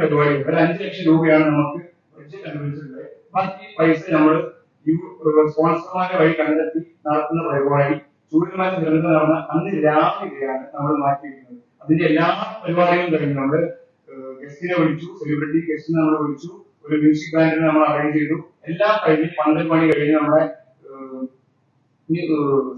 പരിപാടി. ഒരു അഞ്ച് ലക്ഷം രൂപയാണ് നമുക്ക് ബഡ്ജറ്റ് അനുവദിച്ചിട്ടുള്ളത് ബാക്കി പൈസ നമ്മൾ സ്പോൺസർമാരെ വഴി കണ്ടെത്തി നടത്തുന്ന പരിപാടി ചൂടുമായ ദുരന്തം നടന്ന അന്ന് രാവിലെയാണ് നമ്മൾ മാറ്റിയിരിക്കുന്നത് അതിന്റെ എല്ലാ പരിപാടികളും കഴിഞ്ഞു നമ്മൾ ഗസ്റ്റിനെ വിളിച്ചു സെലിബ്രിറ്റി ഗസ്റ്റിനെ നമ്മൾ വിളിച്ചു ഒരു മ്യൂസിക് ബാൻഡിനെ നമ്മൾ അറേഞ്ച് ചെയ്തു. എല്ലാം കഴിഞ്ഞ് പന്ത്രണ്ട് മണി കഴിഞ്ഞ് നമ്മുടെ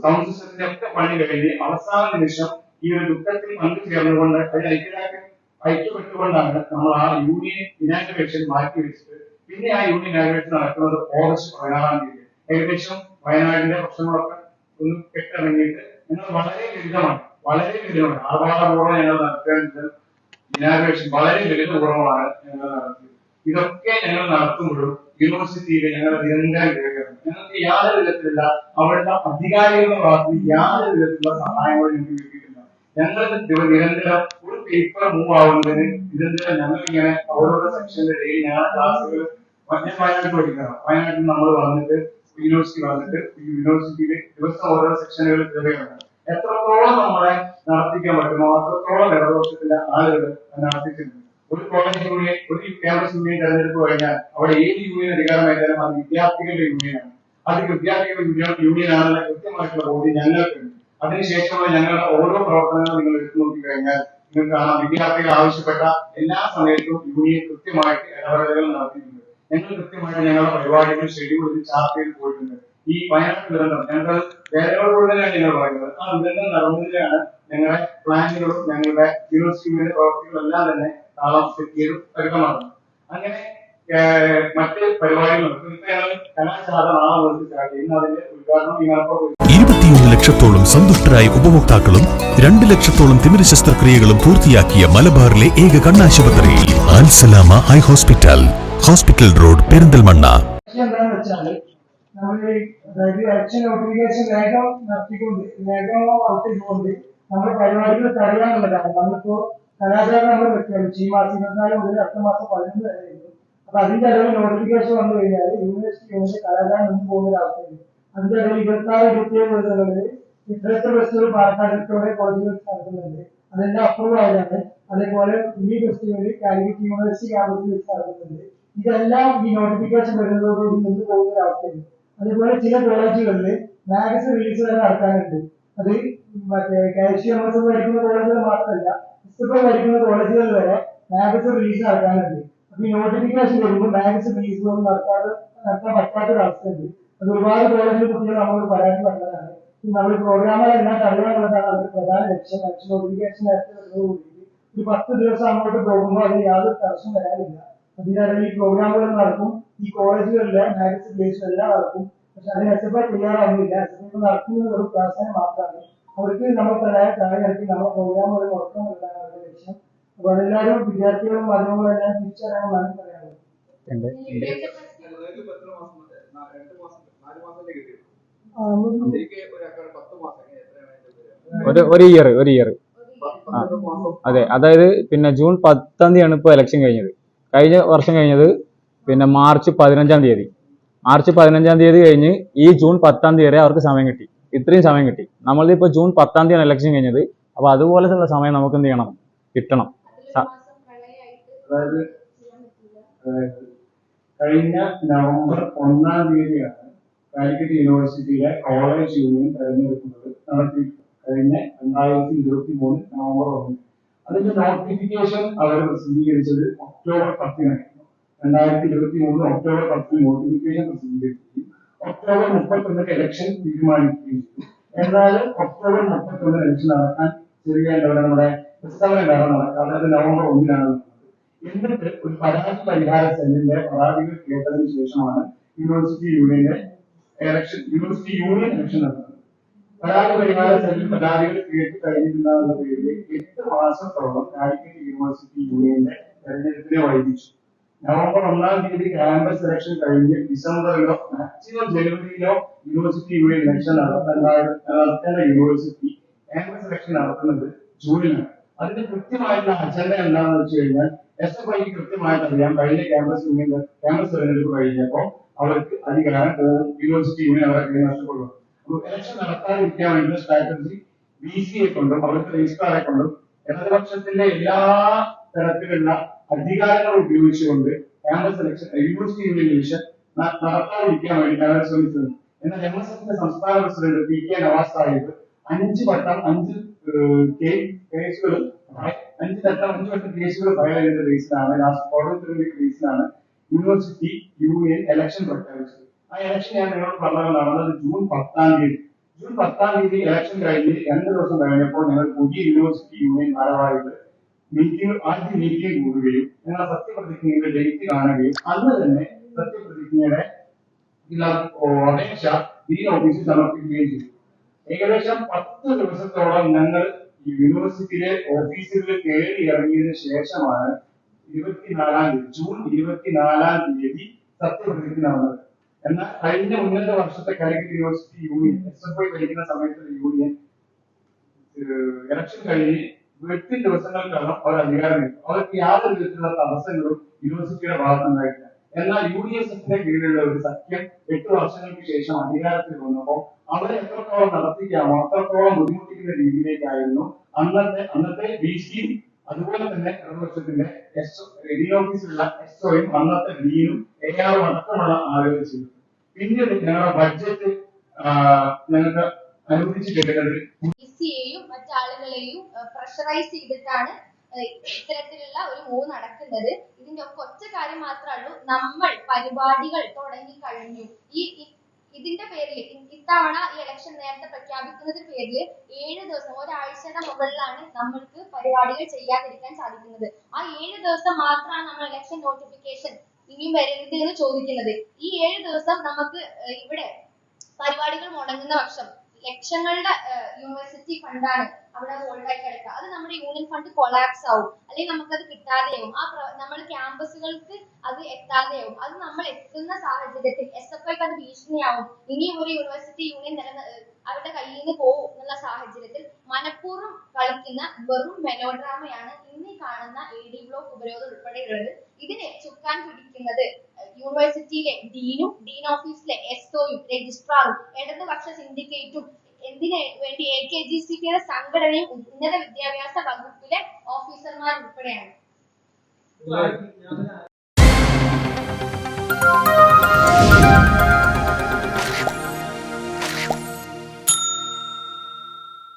സൗണ്ട് സിസ്റ്റത്തിന്റെ ഒക്കെ പണി കഴിഞ്ഞ് അവസാന നിമിഷം ഈ ഒരു ദുഃഖത്തിൽ പങ്കു ചേർന്നുകൊണ്ട് അതിന് ഐക്യരാജ്യം ഐക്യപ്പെട്ടുകൊണ്ടാണ് നമ്മൾ ആ യൂണിയൻ ഇനാഗ്രേഷൻ മാറ്റി വെച്ചത് പിന്നെ ആ യൂണിയൻ ഇനാഗ്രേഷൻ നടക്കുന്നത് ഓഗസ്റ്റ് പതിനാറാം തീയതി. ഏകദേശം വയനാടിന്റെ പ്രശ്നങ്ങളൊക്കെ ഒന്ന് കെട്ടിറങ്ങിയിട്ട് ഞങ്ങൾ വളരെ ലളിതമാണ് വളരെ ലളിതമാണ്. ആർഭാടപൂർവം ഞങ്ങൾ നടത്തേണ്ടത് ഇനാഗ്രേഷൻ വളരെ ലളിതപൂർവമാണ് ഞങ്ങൾ നടത്തിയത്. ഇതൊക്കെ ഞങ്ങൾ നടത്തുമ്പോഴും യൂണിവേഴ്സിറ്റിയിൽ ഞങ്ങൾ നിരന്തരം കേൾക്കുന്നത് ഞങ്ങൾക്ക് യാതൊരു വിധത്തിലുള്ള അവരുടെ അധികാരികളുടെ ഭാഗത്ത് യാതൊരു വിധത്തിലുള്ള സഹായങ്ങളും ഞങ്ങൾക്ക് ഞങ്ങൾ ദിവ- നിരന്തരം ഒരു പേപ്പർ മൂവ് ആവുന്നതിന് നിരന്തരം ഞങ്ങൾ ഇങ്ങനെ ഓരോരോ സെക്ഷന്റെ ഇടയിൽ ഞങ്ങളുടെ ക്ലാസ്സുകൾ ഞാൻ വയനാട്ടിൽ പഠിക്കണം. വയനാട്ടിൽ നമ്മൾ വന്നിട്ട് യൂണിവേഴ്സിറ്റി വന്നിട്ട് ഈ യൂണിവേഴ്സിറ്റിയിൽ ദിവസം ഓരോ സെക്ഷനുകൾ കയറിയാണ് എത്രത്തോളം നമ്മളെ നടത്തിക്കാൻ പറ്റുമോ അത്രത്തോളം ഇടതുപക്ഷത്തിന്റെ ആളുകൾ നടത്തിയിട്ടുണ്ട്. ഒരു കോളേജ് യൂണിയൻ ഒരു ക്യാമ്പസ് യൂണിയൻ തെരഞ്ഞെടുപ്പ് കഴിഞ്ഞാൽ അവിടെ ഏത് യൂണിയൻ അധികാരമായിട്ടാലും അത് വിദ്യാർത്ഥികളുടെ യൂണിയനാണ്. അത് വിദ്യാർത്ഥികളുടെ യൂണിയൻ ആണെന്ന കൃത്യമായിട്ടുള്ള ബോധ്യം ഞങ്ങൾക്കുണ്ട്. അതിനുശേഷമുള്ള ഞങ്ങളുടെ ഓരോ പ്രവർത്തനങ്ങളും നിങ്ങൾ എടുത്തു നോക്കി കഴിഞ്ഞാൽ നിങ്ങൾക്ക് കാണാം വിദ്യാർത്ഥികൾ ആവശ്യപ്പെട്ട എല്ലാ സമയത്തും യൂണിയൻ കൃത്യമായിട്ട് ഇടപെടലുകൾ നടത്തിയിട്ടുണ്ട്. ഞങ്ങൾ കൃത്യമായിട്ട് ഞങ്ങളുടെ പരിപാടികൾ ഷെഡ്യൂൾ ചെയ്ത് ചാർട്ട് ചെയ്ത് പോയിട്ടുണ്ട്. ഈ വയനാട് ദുരന്തം ഞങ്ങൾ വേദനയോട് തന്നെയാണ് ഞങ്ങൾ പറയുന്നത്. ആ ദുരന്തം നടന്നതിലാണ് ഞങ്ങളുടെ പ്ലാനുകളും ഞങ്ങളുടെ യൂണിവേഴ്സിറ്റിയുടെ പ്രവർത്തികളും എല്ലാം തന്നെ താളം തെറ്റിയതും അങ്ങനെ മറ്റ് പരിപാടികളും ഞങ്ങൾ കലാശാല നാളെ ചെയ്യും. ഇന്ന് അതിന്റെ ഉദ്ഘാടനം ഈ ഇരുപത്തിയൊന്ന് ലക്ഷത്തോളം സന്തുഷ്ടരായ ഉപഭോക്താക്കളും രണ്ട് ലക്ഷത്തോളം തിമിര ശസ്ത്രക്രിയകളും പൂർത്തിയാക്കിയ മലബാറിലെ ഏക കണ്ണാശുപത്രി Alsalama high hospital hospital road Perinthalmanna. കലാചാരം നമ്മൾ പ്രഖ്യാപിച്ചു ഈ മാസം ഇരുപത്തിനാല് മുതൽ അടുത്ത മാസം പതിനൊന്ന് വരെ അപ്പൊ അതിന്റെ ഇടയിൽ നോട്ടിഫിക്കേഷൻ വന്നു കഴിഞ്ഞാൽ യൂണിവേഴ്സിറ്റി യൂണിറ്റ് കലാചാരം മുമ്പ് പോകുന്ന ഒരു അവസ്ഥയുണ്ട് അതിന്റെ ഇരുപത്തിനാല് ഇരുപത്തിയേഴ് ദിവസങ്ങളിൽ ലിറ്ററേച്ചർ ഫെസ്റ്റിവൽ പാലക്കാട് കോളേജുകൾ നടക്കുന്നുണ്ട്. അതെല്ലാം അപ്രൂവ് ആയതാണ് അതേപോലെ ഈ ഫെസ്റ്റിവൽ കാലിക്കറ്റ് യൂണിവേഴ്സിറ്റി ക്യാമ്പസിൽ വെച്ച് നടക്കുന്നുണ്ട്. ഇതെല്ലാം ഈ നോട്ടിഫിക്കേഷൻ വരുന്നതോടുകൂടി നിന്ന് പോകുന്ന ഒരു അവസ്ഥയുണ്ട് അതേപോലെ ചില കോളേജുകളിൽ മാഗസിൻ റിലീസ് തന്നെ നടക്കാനുണ്ട് അത് മറ്റേ കാൽഷ്യം എം എസ് പഠിക്കുന്ന കോളേജുകൾ മാത്രമല്ല ഇഷ്ടപ്പെട്ട പഠിക്കുന്ന കോളേജുകൾ വരെ മാഗസിൻ റിലീസ് നടക്കാനുണ്ട് അപ്പൊ ഈ നോട്ടിഫിക്കേഷൻ വരുമ്പോൾ മാഗസിൻ റിലീസ് നടത്താതെ നടത്താൻ പറ്റാത്ത ഒരു അവസ്ഥയുണ്ട്. അത് ഒരുപാട് കോളേജിൽ കുട്ടികൾ നമ്മളോട് പരാതി പറഞ്ഞതാണ്. നമ്മൾ നമ്മൾ പ്രോഗ്രാമുകളെല്ലാം തടയാനുള്ളതാണ് അവരുടെ പ്രധാന ലക്ഷ്യം. അച്ഛൻ നോട്ടിഫിക്കേഷൻ നേരത്തെ വരുന്നതോടുകൂടി ഒരു പത്ത് ദിവസം അങ്ങോട്ട് പോകുമ്പോൾ അതിന് യാതൊരു തടസ്സം വരാനില്ല. അതിനാലും ഈ പ്രോഗ്രാമുകൾ നടക്കും. ഈ കോളേജുകളിലെ മാഗസിൻ പ്ലേസ് എല്ലാം നടക്കും. പക്ഷെ അതിന് എസ് എഫ് ഐ തയ്യാറാവുന്നില്ല എസ് എഫ് ഐ നടത്തുന്നത് ഒരു ക്ലാസ്സിന് മാത്രമാണ്. അവർക്ക് നമ്മൾ തരാൻ താഴെ നമ്മൾ പ്രോഗ്രാമുകൾ മൊത്തം എന്നുള്ളതാണ് അവരുടെ ലക്ഷ്യം. അപ്പൊ അതെല്ലാവരും വിദ്യാർത്ഥികളും മാധ്യമങ്ങളും എല്ലാം തിരിച്ചറിയണമെന്നാണ് പറയാനുള്ളത്? രണ്ട് മാസം ഒരു? ഒരു ഒരു ഇയർ ഒരു ഇയർ ആ അതെ അതായത് പിന്നെ ജൂൺ പത്താം തീയതിയാണ് ഇപ്പോൾ ഇലക്ഷൻ കഴിഞ്ഞത്. കഴിഞ്ഞ വർഷം കഴിഞ്ഞത് പിന്നെ മാർച്ച് പതിനഞ്ചാം തീയതി. മാർച്ച് പതിനഞ്ചാം തീയതി കഴിഞ്ഞ് ഈ ജൂൺ പത്താം തീയതി വരെ അവർക്ക് സമയം കിട്ടി. ഇത്രയും സമയം കിട്ടി. നമ്മളിപ്പോൾ ജൂൺ പത്താം തീയതിയാണ് ഇലക്ഷൻ കഴിഞ്ഞത്. അപ്പോൾ തന്നെ സമയം നമുക്ക് എന്ത് ചെയ്യണം? കിട്ടണം. കഴിഞ്ഞ നവംബർ ഒന്നാം തീയതിയാണ് കാലിക്കറ്റ് യൂണിവേഴ്സിറ്റിയിലെ കോളേജ് യൂണിയൻ തെരഞ്ഞെടുക്കുന്നത് നടത്തി കഴിഞ്ഞ രണ്ടായിരത്തി ഇരുപത്തി മൂന്ന് നവംബർ ഒന്ന്. അതിന്റെ നോട്ടിഫിക്കേഷൻ അവർ പ്രസിദ്ധീകരിച്ചത് ഒക്ടോബർ പത്തിനായിരുന്നു. രണ്ടായിരത്തി ഇരുപത്തി മൂന്ന് ഒക്ടോബർ പത്തിന് നോട്ടിഫിക്കേഷൻ പ്രസിദ്ധീകരിക്കുകയും ഒക്ടോബർ മുപ്പത്തൊന്നിന് ഇലക്ഷൻ തീരുമാനിക്കുകയും ചെയ്തു. എന്നാൽ ഒക്ടോബർ മുപ്പത്തൊന്നിന് ഇലക്ഷൻ നടക്കാൻ ചെറിയ നമ്മുടെ പ്രസ്താവന നടക്കുക അതായത് നവംബർ ഒന്നിനാണ് എന്നിട്ട് ഒരു പരാതി പരിഹാര സെല്ലിന്റെ പരാതികൾ കേട്ടതിന് ശേഷമാണ് യൂണിവേഴ്സിറ്റി യൂണിയന്റെ ഇലക്ഷൻ യൂണിവേഴ്സിറ്റി യൂണിയൻ ഇലക്ഷൻ നടന്നത് പരാതി പരിഹാര സെല്ലിൽ പരാതികൾ കേട്ട് കഴിഞ്ഞിട്ടില്ല എന്ന പേരിൽ എട്ട് മാസത്തോളം കാലിക്കറ്റ് യൂണിവേഴ്സിറ്റി യൂണിയന്റെ തെരഞ്ഞെടുപ്പിനെ വൈകിച്ചു. നവംബർ ഒന്നാം തീയതി ക്യാമ്പസ് സെലക്ഷൻ കഴിഞ്ഞ് ഡിസംബറിലോ മാക്സിമം ജനുവരിയിലോ യൂണിവേഴ്സിറ്റി യൂണിയൻ ഇലക്ഷൻ നടത്തേണ്ട യൂണിവേഴ്സിറ്റി ക്യാമ്പസ് സെലക്ഷൻ നടത്തുന്നത് ജൂണിലാണ്. അതിന്റെ കൃത്യമായിട്ടുള്ള അജണ്ട എന്താണെന്ന് വെച്ച് കഴിഞ്ഞാൽ എസ് എഫ് ഐക്ക് കൃത്യമായിട്ട് അറിയാം. കഴിഞ്ഞ ക്യാമ്പസ് യൂണിയൻ ക്യാമ്പസ് തെരഞ്ഞെടുപ്പ് കഴിഞ്ഞപ്പോൾ അവർക്ക് അധികാരം പോകും യൂണിവേഴ്സിറ്റി യൂണിയൻ അവരെ കയ്യിൽ നഷ്ടപ്പെടും. അപ്പോൾ ഇലക്ഷൻ നടത്താതിരിക്കാൻ വേണ്ടിയുള്ള സ്ട്രാറ്റജി ബി സി എ കൊണ്ടും അവർക്ക് രജിസ്ട്രാറെ കൊണ്ടും ഇടതുപക്ഷത്തിന്റെ എല്ലാ തരത്തിലുള്ള അധികാരങ്ങൾ ഉപയോഗിച്ചുകൊണ്ട് ക്യാമ്പസ് ഇലക്ഷൻ യൂണിവേഴ്സിറ്റി യൂണിയൻ ന- നടത്താതിരിക്കാൻ വേണ്ടി അവർ ശ്രമിച്ചത്. എന്നാൽ എം എസ് എഫിന്റെ സംസ്ഥാന president P K Navas Sahib അഞ്ച് വട്ടം അഞ്ച് കേസുകൾ അഞ്ച് വട്ടം അഞ്ച് വട്ടം കേസുകൾ ഫയൽ ചെയ്ത കേസിലാണ് ലാസ്റ്റ് കോടതി കേസിലാണ് യൂണിവേഴ്സിറ്റി യൂണിയൻ ഇലക്ഷൻ പ്രഖ്യാപിച്ചത് ആ ഇലക്ഷൻ ഞാൻ നിങ്ങളോട് പറഞ്ഞത് നടന്നത് ജൂൺ പത്താം തീയതി. ജൂൺ പത്താം തീയതി ഇലക്ഷൻ കഴിഞ്ഞ് രണ്ട് ദിവസം കഴിഞ്ഞപ്പോൾ ഞങ്ങൾ പുതിയ യൂണിവേഴ്സിറ്റി യൂണിയൻ ഭാരവാഹികൾ മീറ്റിംഗ് ആദ്യ മീറ്റിംഗ് കൂടുകയും ഞങ്ങൾ സത്യപ്രതിജ്ഞയുടെ ഡേറ്റ് കാണുകയും അന്ന് തന്നെ സത്യപ്രതിജ്ഞയുടെ അപേക്ഷ ഈ ഓഫീസിൽ സമർപ്പിക്കുകയും ചെയ്തു. ഏകദേശം പത്ത് ദിവസത്തോളം ഞങ്ങൾ യൂണിവേഴ്സിറ്റിയിലെ ഓഫീസുകളിൽ കയറി ഇറങ്ങിയതിനു ശേഷമാണ് ഇരുപത്തിനാലാം തീയതി ജൂൺ ഇരുപത്തിനാലാം തീയതി സത്യപ്രതിജ്ഞ നടന്നത് എന്നാൽ കഴിഞ്ഞ ഉന്നത വർഷത്തെ Calicut university union S F I ഭരിക്കുന്ന സമയത്തുള്ള യൂണിയൻ ഇലക്ഷൻ കഴിഞ്ഞ് എട്ട് ദിവസങ്ങൾക്കകം അവർ അധികാരം നേടി അവർക്ക് യാതൊരു വിധത്തിലുള്ള തടസ്സങ്ങളും യൂണിവേഴ്സിറ്റിയുടെ ഭാഗത്തുണ്ടായിട്ടില്ല എന്നാൽ യു ഡി എസ് എഫിന്റെ കീഴിലുള്ള ഒരു സഖ്യം എട്ട് വർഷങ്ങൾക്ക് ശേഷം അധികാരത്തിൽ വന്നപ്പോൾ അവരെ എത്രത്തോളം നടത്തിക്കാമോ അത്രത്തോളം ബുദ്ധിമുട്ടിക്കുന്ന രീതിയിലേക്കായിരുന്നു അന്നത്തെ അന്നത്തെ ബി സിയും അതുപോലെ തന്നെ ഇടതുപക്ഷത്തിന്റെ എസ് ഡി ഓഫീസിലുള്ള എസ് ഒയും അന്നത്തെ ഡീനും എ ആറും അടക്കമുള്ള ആളുകൾ ചെയ്തു പിന്നീട് ഞങ്ങളുടെ ബഡ്ജറ്റ് ഞങ്ങൾക്ക് അനുവദിച്ചിട്ടുള്ളത് മറ്റാളുകളെയും പ്രഷറൈസ് ചെയ്തിട്ടാണ് ഇത്തരത്തിലുള്ള ഒരു മൂവ് നടക്കുന്നത്. ഇതിന്റെ ഒക്കെ ഒറ്റ കാര്യം മാത്രമേ ഉള്ളൂ. നമ്മൾ പരിപാടികൾ തുടങ്ങി കഴിഞ്ഞു. ഈ ഇ- ഇതിന്റെ പേരിൽ ഇത്തവണ ഈ ഇലക്ഷൻ നേരത്തെ പ്രഖ്യാപിക്കുന്നതിന് പേരിൽ ഏഴ് ദിവസം ഒരാഴ്ചയുടെ മുകളിലാണ് നമ്മൾക്ക് പരിപാടികൾ ചെയ്യാതിരിക്കാൻ സാധിക്കുന്നത്. ആ ഏഴ് ദിവസം മാത്രമാണ് നമ്മൾ ഇലക്ഷൻ നോട്ടിഫിക്കേഷൻ ഇനിയും വരരുത് എന്ന് ചോദിക്കുന്നത്. ഈ ഏഴ് ദിവസം നമുക്ക് ഇവിടെ പരിപാടികൾ മുടങ്ങുന്ന പക്ഷം ലക്ഷങ്ങളുടെ യൂണിവേഴ്സിറ്റി ഫണ്ടാണ് അവിടെ ഹോൾഡായി കിടക്കുക അത് നമ്മുടെ യൂണിയൻ ഫണ്ട് കൊളാപ്സ് ആവും. അല്ലെങ്കിൽ നമുക്കത് കിട്ടാതെയാവും ആ നമ്മൾ ക്യാമ്പസുകൾക്ക് അത് എത്താതെയാവും അത് നമ്മൾ എത്തുന്ന സാഹചര്യത്തിൽ എസ് എഫ് ഐക്ക് അത് ഭീഷണിയാവും. ഇനി ഒരു യൂണിവേഴ്സിറ്റി യൂണിയൻ ഏഹ് അവരുടെ കയ്യിൽ നിന്ന് പോകും എന്നുള്ള സാഹചര്യത്തിൽ മനഃപൂർവം കളിക്കുന്ന വെറും മെലോഡ്രാമയാണ് ഇന്ന് ഈ കാണുന്ന എ ഡി ബ്ലോക്ക് ഉപരോധം ഉൾപ്പെടെയുള്ളത്. ഇതിനെ ചുക്കാൻ പിടിക്കുന്നത് യൂണിവേഴ്സിറ്റിയിലെ ഡീനും ഡീൻ ഓഫീസിലെ എസ് ഒയും രജിസ്ട്രാറും ഇടതുപക്ഷ സിൻഡിക്കേറ്റും എന്തിനു വേണ്ടി എ കെ ജി സി കെയുടെ സംഘടനയും ഉന്നത വിദ്യാഭ്യാസ വകുപ്പിലെ ഓഫീസർമാർ ഉൾപ്പെടെയാണ് Thank you.